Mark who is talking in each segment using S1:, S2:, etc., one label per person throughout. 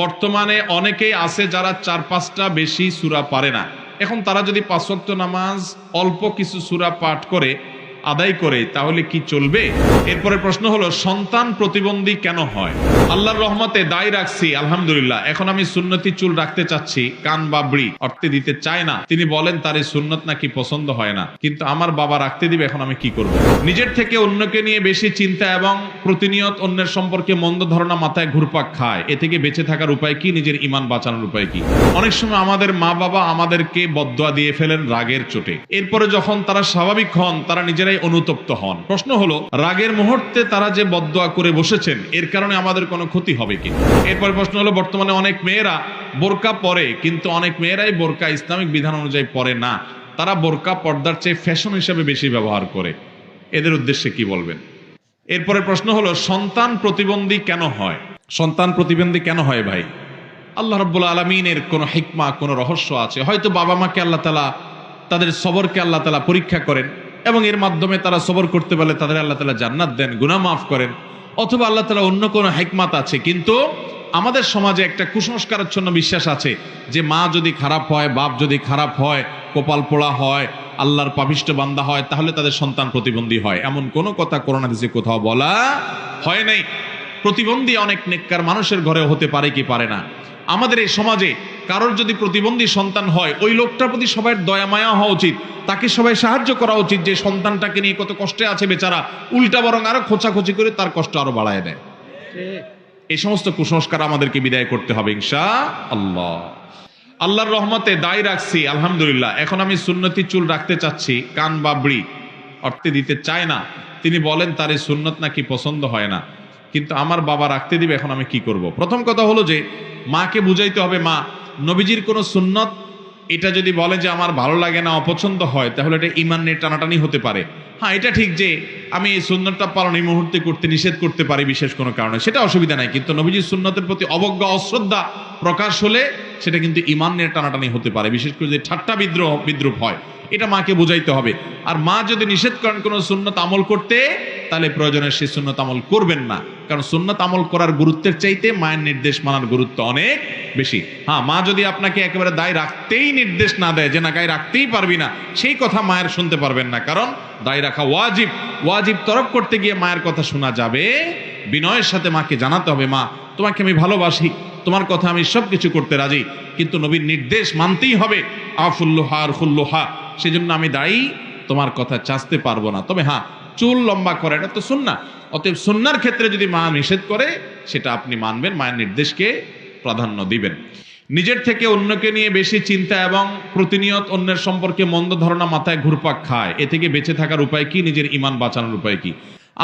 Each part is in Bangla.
S1: বর্তমানে অনেকেই আছে যারা চার পাঁচটা বেশি সুরা পারে না। এখন তারা যদি পাঁচক্ত নামাজ অল্প কিছু সুরা পাঠ করে আদায় করে, তাহলে কি চলবে? এরপরে প্রশ্ন হলো, সন্তান প্রতিবন্ধী কেন হয়? আল্লাহর রহমতে দায় রাখছি, আলহামদুলিল্লাহ। এখন আমি সুন্নতি চুল রাখতে চাচ্ছি, কান বাবড়ি অর্থে দিতে চায় না। তিনি বলেন, তার এই সুন্নত নাকি পছন্দ হয় না। কিন্তু আমার বাবা রাখতে দিবে, এখন আমি কি করব? নিজের থেকে অন্যকে নিয়ে বেশি চিন্তা এবং প্রতিনিয়ত অন্যের সম্পর্কে মন্দ ধারণা মাথায় ঘুরপাক খায়। এ থেকে বেঁচে থাকার উপায় কি? নিজের ইমান বাঁচানোর উপায় কি? অনেক সময় আমাদের মা বাবা আমাদেরকে বদয়া দিয়ে ফেলেন রাগের চোটে। এরপরে যখন তারা স্বাভাবিক হন, তারা নিজেরাই অনুতপ্ত হন। প্রশ্ন হলো, রাগের মুহূর্তে তারা যে বদয়া করে বসেছেন, এর কারণে আমাদের কোনো ক্ষতি হবে কি? এরপরে প্রশ্ন হলো, বর্তমানে অনেক মেয়েরা বোরকা পরে, কিন্তু অনেক মেয়েরাই বোরকা ইসলামিক বিধান অনুযায়ী পরে না। তারা বোরকা পর্দার চেয়ে ফ্যাশন হিসেবে বেশি ব্যবহার করে। এদের উদ্দেশ্যে কি বলবেন? এরপরে প্রশ্ন হলো, সন্তান প্রতিবন্ধী কেন হয়? সন্তান প্রতিবন্ধী কেন হয় ভাই? আল্লাহ রব্বুল আলমিনের কোনো হিকমা, কোনো রহস্য আছে? হয়তো বাবা মাকে আল্লাহ তালা তাদের সবরকে আল্লাহ তালা পরীক্ষা করেন। এবং এর মাধ্যমে তারা সবর করতে পারলে তাদের আল্লাহ তালা জান্নাত দেন, গুনাহ মাফ করেন। অথবা আল্লাহ তালা অন্য কোনো হেকমাত আছে, কিন্তু আমাদের সমাজে একটা কুসংস্কারাচ্ছন্ন বিশ্বাস আছে যে মা যদি খারাপ হয়, বাপ যদি খারাপ হয়, কপাল পোড়া হয়, আল্লাহর পাপিষ্ট বান্দা হয়, তাহলে তাদের সন্তান প্রতিবন্ধী হয়। এমন কোনো কথা করোনা দিছে কোথাও বলা হয় নাই। প্রতিবন্ধী অনেক নেককার মানুষের ঘরে হতে পারে কি পারে না। আমাদের এই সমাজে কারোর যদি প্রতিবন্ধী সন্তান হয় ওই লোকটার প্রতি সবাই দয়া মায়া হওয়া উচিত। তাকে সবাই সাহায্য করা উচিত যে সন্তানটাকে নিয়ে কত কষ্টে আছে বেচারা। উল্টা বরং আরও খোঁচাখোঁচি করে তার কষ্ট আরও বাড়ায় দেয়। এই সমস্ত কুসংস্কার আমাদেরকে বিদায় করতে হবে ইনশা আল্লাহ আল্লাহর রহমতে দায় রাখছি আলহামদুলিল্লাহ। এখন আমি সুন্নতি চুল রাখতে চাচ্ছি কান বাবড়ি অর্থে দিতে চায় না। তিনি বলেন তার এই সুন্নত নাকি পছন্দ হয় না। কিন্তু আমার বাবা রাখতে দিবে এখন আমি কি করব। প্রথম কথা হলো যে মাকে বুঝাইতে হবে মা নবীজির কোনো সুন্নত, এটা যদি বলে যে আমার ভালো লাগে না, অপছন্দ হয়, তাহলে এটা ইমান নিয়ে টানাটানি হতে পারে। হ্যাঁ এটা ঠিক যে আমি এই সুন্নতটা পালন এই মুহূর্তে করতে, নিষেধ করতে পারি বিশেষ কোনো কারণে, সেটা অসুবিধা নাই। কিন্তু নবীজির সুন্নতের প্রতি অবজ্ঞা, অশ্রদ্ধা প্রকাশ হলে সেটা কিন্তু ইমান নিয়ে টানাটানি হতে পারে, বিশেষ করে যে ঠাট্টা বিদ্রোহ, বিদ্রুপ হয়। এটা মাকে বোঝাইতে হবে। আর মা যদি নিষেধ করেন কোনো সুন্নত আমল করতে তাহলে প্রয়োজনে সে সুন্নত আমল করবেন না। কারণ সুন্নত আমল করার গুরুত্বের চাইতে মায়ের নির্দেশ মানার গুরুত্ব অনেক বেশি। হ্যাঁ মা যদি আপনাকে একেবারে দায় রাখতেই নির্দেশ না দেয়, যে না, গায়ে রাখতেই পারবি না, সেই কথা মায়ের শুনতে পারবেন না। কারণ দায় রাখা ওয়াজিব। ওয়াজিব তরফ করতে গিয়ে মায়ের কথা শোনা যাবে। বিনয়ের সাথে মাকে জানাতে হবে, মা, তোমাকে আমি ভালোবাসি, তোমার কথা আমি সব কিছু করতে রাজি, কিন্তু নবীর নির্দেশ মানতেই হবে। আফুল্লোহা আর ফুল্লোহা সেজন্য আমি দায়ী, তোমার কথা চাচতে পারব না। তবে হ্যাঁ চুল লম্বা করে, এটা তো সুন্না অতএব সুন্নার ক্ষেত্রে যদি মা নিষেধ করে, সেটা আপনি মানবেন, মায়ের নির্দেশকে প্রাধান্য দিবেন। নিজের থেকে অন্যকে নিয়ে বেশি চিন্তা এবং প্রতিনিয়ত অন্যের সম্পর্কে মন্দ ধারণা মাথায় ঘুরপাক খায়, এ থেকে বেঁচে থাকার উপায় কি, নিজের ইমান বাঁচানোর উপায় কি?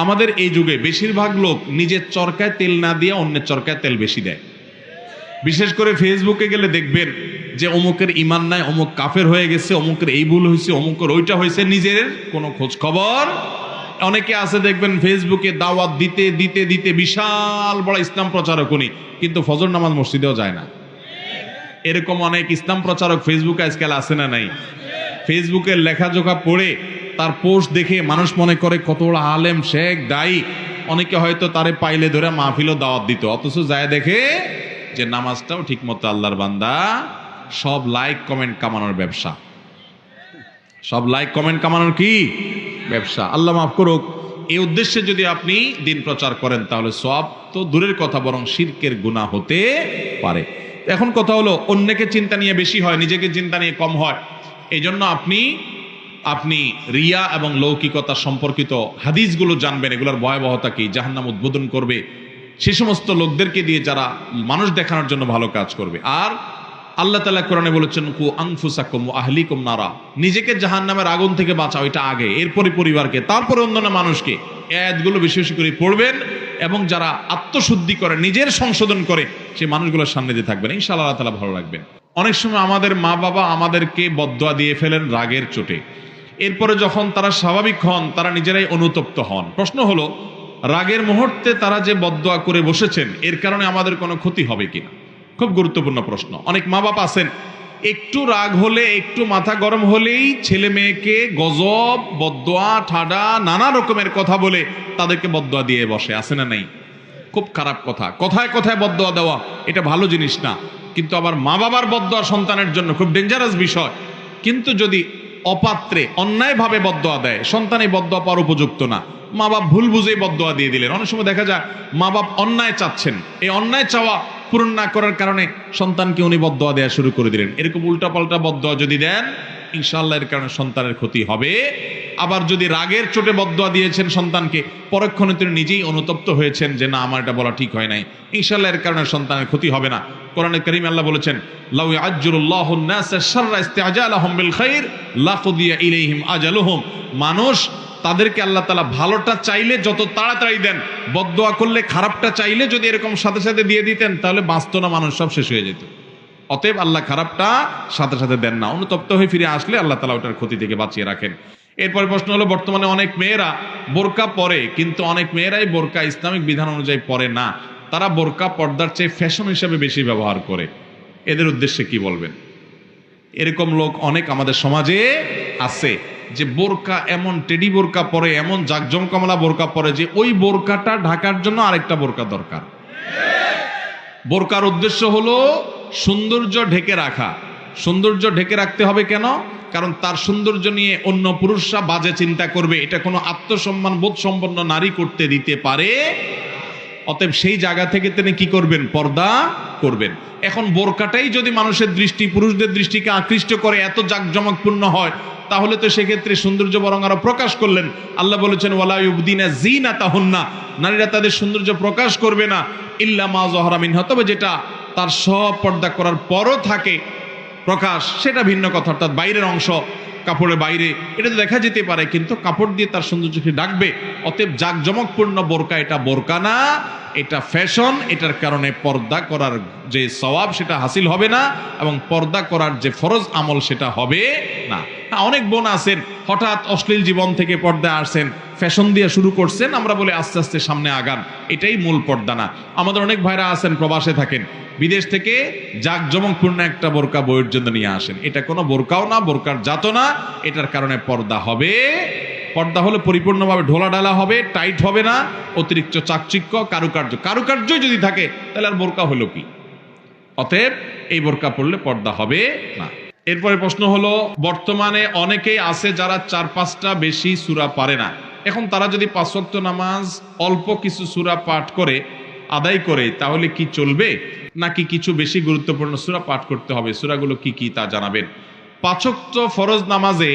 S1: আমাদের এই যুগে বেশিরভাগ লোক নিজের চরকায় তেল না দিয়ে অন্যের চরকায় তেল বেশি দেয়। বিশেষ করে ফেসবুকে গেলে দেখবেন যে অমুকের ইমান নাই, অমুক কাফের হয়ে গেছে, অমুকের এই ভুল হয়েছে অমুকের ওইটা হয়েছে নিজের কোনো খোঁজ খবর অনেকে আছে দেখবেন ফেসবুকে দাওয়াত দিতে দিতে দিতে বিশাল বড় ইসলাম প্রচারক উনি, কিন্তু ফজর নামাজ মসজিদেও যায় না। এরকম অনেক ইসলাম প্রচারক ফেসবুকে আজকাল আছে না নাই? ফেসবুকের লেখাজোখা পড়ে তার পোস্ট দেখে মানুষ মনে করে কত বড় আলেম, শেখ, দায়ী। অনেকে হয়তো তারে পাইলে ধরে মাহফিলও দাওয়াত দিত। অথচ যায় দেখে যে নামাজটাও ঠিক মতো আল্লাহর বান্দা, সব লাইক কমেন্ট কামানোর ব্যবসা। সব লাইক কমেন্ট কামানোর কি? ব্যবসা। আল্লাহ মাফ করুক, এই উদ্দেশ্যে যদি আপনি দিন প্রচার করেন, তাহলে সব তো দূরের কথা, বরং শিরকের গুণা হতে পারে। এখন কথা হলো, অন্যকে চিন্তা নিয়ে বেশি হয়, নিজেকে চিন্তা নিয়ে কম হয়। এই জন্য আপনি আপনি রিয়া এবং লৌকিকতা সম্পর্কিত হাদিসগুলো জানবেন, এগুলোর ভয়াবহতা কি, জাহান্নাম উদ্বোধন করবে। সে সমস্ত লোকদেরকে দিয়ে যারা মানুষ দেখানোর জন্য ভালো কাজ করবে। আর আল্লাহ তালা কোরআনে বলেছেন, কু আংফুসাকুম আহলিকুম নারা। নিজেকে জাহান নামের আগুন থেকে বাঁচাও, এটা আগে। এরপরে পরিবারকে, তারপরে অন্যান্য মানুষকে। এদগুলো বেশি বেশি করে পড়বেন এবং যারা আত্মশুদ্ধি করে, নিজের সংশোধন করে, সেই মানুষগুলোর সামনে দিয়ে থাকবেন। ইনশাআল্লাহ আল্লাহ তালা ভালো রাখবেন। অনেক সময় আমাদের মা বাবা আমাদেরকে বদয়া দিয়ে ফেলেন রাগের চোটে। এরপরে যখন তারা স্বাভাবিক হন, তারা নিজেরাই অনুতপ্ত হন। প্রশ্ন হলো, রাগের মুহূর্তে তারা যে বদয়া করে বসেছেন, এর কারণে আমাদের কোনো ক্ষতি হবে কিনা? খুব গুরুত্বপূর্ণ প্রশ্ন। অনেক মা বাবা আছেন, একটু রাগ হলে, একটু মাথা গরম হলেই ছেলে মেয়েকে গজব বদয়া ঠাডা, নানা রকমের কথা বলে তাদেরকে বদয়া দিয়ে বসে, আছে না নাই? খুব খারাপ কথা। কথায় কথায় বদয়া দেওয়া, এটা ভালো জিনিস না। কিন্তু আবার মা বাবার বদয়া সন্তানের জন্য খুব ডেঞ্জারাস বিষয়। কিন্তু যদি অপাত্রে, অন্যায়ভাবে বদয়া দেয় সন্তান এই বদয়া পাওয়ার উপযুক্ত না। মা বাপ ভুল বুঝেই বদয়া দিয়ে দিলেন। অনেক সময় দেখা যায়, মা বাপ অন্যায় চাচ্ছেন। এই অন্যায় চাওয়া পূরণ না করার কারণে সন্তানকে উনি বদয়া দেওয়া শুরু করে দিলেন। এরকম উল্টাপাল্টা বদয়া যদি দেন, ইনশাআল্লাহ এর কারণে সন্তানের ক্ষতি হবে। আবার যদি রাগের চোটে বদয়া দিয়েছেন সন্তানকে, পরক্ষণে তিনি নিজেই অনুতপ্ত হয়েছেন যে, না, আমার এটা বলা ঠিক হয় নাই। ইনশাআল্লাহ এর কারণে সন্তানের ক্ষতি হবে না। কোরআনে করিম আল্লাহ বলেছেন, লাউ আজ্জুরুল্লাহু নাসা শাররা ইস্তিআজালাহুম বিল খাইর লাকুদিয়া ইলাইহিম আজালুহুম। মানুষ তাদেরকে আল্লাহ তালা ভালোটা চাইলে যত তাড়াতাড়ি দেন বদোয়া করলে, খারাপটা চাইলে যদি এরকম সাথে সাথে দিয়ে দিতেন, তাহলে বাঁচত না মানুষ সব শেষ হয়ে যেত। অতএব আল্লাহ খারাপটা সাথে সাথে দেন না। অনুতপ্ত হয়ে ফিরে আসলে আল্লাহ তালা ওটার ক্ষতি থেকে বাঁচিয়ে রাখেন। এরপরে প্রশ্ন হলো, বর্তমানে অনেক মেয়েরা বোরকা পরে, কিন্তু অনেক মেয়েরাই বোরকা ইসলামিক বিধান অনুযায়ী পরে না। তারা বোরকা পর্দার চেয়ে ফ্যাশন হিসেবে বেশি ব্যবহার করে। এদের উদ্দেশ্যে কি বলবেন? এরকম লোক অনেক আমাদের সমাজে আছে। যে বোরকা এমন টেডি বোরকা পরে, এমন জাকজমকমলা বোরকা পরে যে ওই বোরকাটা ঢাকার জন্য আরেকটা বোরকা দরকার। বোরকার উদ্দেশ্য হলো সৌন্দর্য ঢেকে রাখা। সৌন্দর্য ঢেকে রাখতে হবে কেন? কারণ তার সৌন্দর্য নিয়ে অন্য পুরুষরা বাজে চিন্তা করবে। এটা কোনো আত্মসম্মান বোধ সম্পন্ন নারী করতে দিতে পারে। অতএব সেই জায়গা থেকে তিনি কি করবেন? পর্দা করবেন। এখন বোরকাটাই যদি মানুষের দৃষ্টি, পুরুষদের দৃষ্টিকে আকৃষ্ট করে, এত জাকজমকপূর্ণ হয় তাহলে তো সেক্ষেত্রে সৌন্দর্য বরং আরও প্রকাশ করলেন। আল্লাহ বলেছেন ওয়ালাউদ্দিনা জিনা তাহুন্না নারীরা তাদের সৌন্দর্য প্রকাশ করবে না। ইল্লা মা জহরা মিনহা। তবে যেটা তার সব পর্দা করার পরও থাকে প্রকাশ, সেটা ভিন্ন কথা। অর্থাৎ বাইরের অংশ, কাপড়ের বাইরে, এটা তো দেখা যেতে পারে। কিন্তু কাপড় দিয়ে তার সৌন্দর্যকে ডাকবে, অতএব জাকজমকপূর্ণ বোরকা, এটা বোরকা না। এটা ফ্যাশন, এটার কারণে পর্দা করার যে সওয়াব, সেটা হাসিল হবে না। এবং পর্দা করার যে ফরজ আমল, সেটা হবে না। অনেক বোন আছেন, হঠাৎ অশ্লীল জীবন থেকে পর্দায় আসছেন, ফ্যাশন দিয়ে শুরু করছেন, আমরা বলে আস্তে আস্তে সামনে আগান, এটাই মূল পর্দা না। আমাদের অনেক ভাইরা আছেন, প্রবাসে থাকেন, বিদেশ থেকে জাকজমকপূর্ণ একটা বোরকা বইয়ের জন্য নিয়ে আসেন। এটা কোনো বোরকাও না, বোরকার জাত না, এটার কারণে পর্দা হবে। পর্দা হলে পরিপূর্ণভাবে ঢোলা ডালা হবে, টাইট হবে না, অতিরিক্ত চাকচিক্য, কারুকার্য কারুকার্যই যদি থাকে, তাহলে আর বোরকা হলো কি? অতএব, এই বোরকা পড়লে পর্দা হবে না। এরপরে প্রশ্ন হলো, বর্তমানে অনেকেই আছে যারা চার পাঁচটা বেশি সুরা পারে না। এখন তারা যদি পাঁচক্ত নামাজ অল্প কিছু সুরা পাঠ করে, আদায় করে, তাহলে কি চলবে? নাকি কিছু বেশি গুরুত্বপূর্ণ সুরা পাঠ করতে হবে? সুরাগুলো কি কি তা জানাবেন। পাঁচক্ত ফরজ নামাজে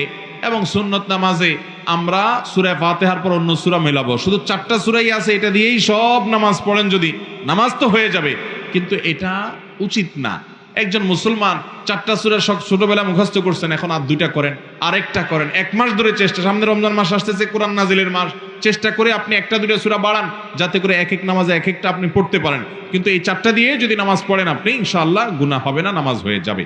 S1: এবং সুন্নত নামাজে আমরা সুরা ফাতেহার পর অন্য সুরা মেলাবো। শুধু চারটা সুরাই আছে, এটা দিয়েই সব নামাজ পড়েন যদি। নামাজ তো হয়ে যাবে, কিন্তু এটা উচিত না। একজন মুসলমান চারটা সুরের সব ছোটবেলা মুখস্থ করছেন, এখন আর দুইটা করেন, আরেকটা করেন। এক মাস ধরে চেষ্টা, সামনে রমজান মাস আসতেছে, কোরআন নাজিলের মাস। চেষ্টা করে আপনি একটা দুইটা সুরা বাড়ান, যাতে করে এক এক নামাজে এক একটা আপনি পড়তে পারেন। কিন্তু এই চারটা দিয়ে যদি নামাজ পড়েন আপনি, ইনশাআল্লাহ গুনাহ হবে না, নামাজ হয়ে যাবে।